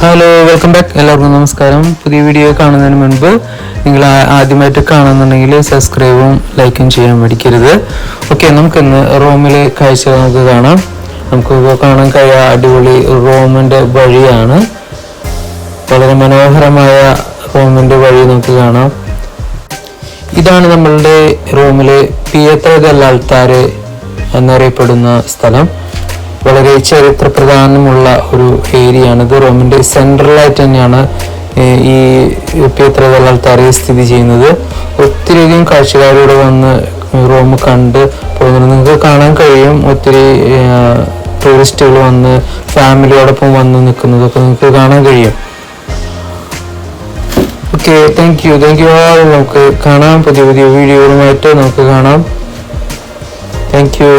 Hello welcome back എല്ലാവർക്കും നമസ്കാരം. പുതിയ വീഡിയോ കാണുന്നതിന് മുൻപ് നിങ്ങൾ ആദ്യമായിട്ട് കാണുന്നുണ്ടെങ്കിൽ സബ്സ്ക്രൈബും ലൈക്കും ചെയ്യാൻ മടിക്കരുത്. ഓക്കെ നമുക്കിന്ന് റോമിലെ കാഴ്ച നമുക്ക് കാണാം. നമുക്ക് കാണാൻ കഴിയാ അടിപൊളി റോമിന്റെ വഴിയാണ്. വളരെ മനോഹരമായ റോമിന്റെ വഴി നമുക്ക് കാണാം. ഇതാണ് നമ്മളുടെ റോമിലെ പിയത്ര ദൽ അൾത്താര് എന്നറിയപ്പെടുന്ന സ്ഥലം. വളരെ ചരിത്ര പ്രധാനമുള്ള ഒരു ഏരിയയാണ് ഇത് റോമിന്റെ സെൻട്രലായിട്ട് തന്നെയാണ് ഈ പിയത്ര ദൽ അൾത്താര് സ്ഥിതി ചെയ്യുന്നത്. ഒത്തിരിയധികം കാഴ്ചക്കാരിവിടെ വന്ന് റോം കണ്ട് പോകുന്നുണ്ട് നിങ്ങൾക്ക് കാണാൻ കഴിയും ഒത്തിരി ടൂറിസ്റ്റുകൾ വന്ന് ഫാമിലിയോടൊപ്പം വന്ന് നിൽക്കുന്നതൊക്കെ നിങ്ങൾക്ക് കാണാൻ കഴിയും. Okay thank you thank you all നമുക്ക് കാണാം. പുതിയ പുതിയ വീഡിയോകളുമായിട്ട് നമുക്ക് കാണാം. Thank you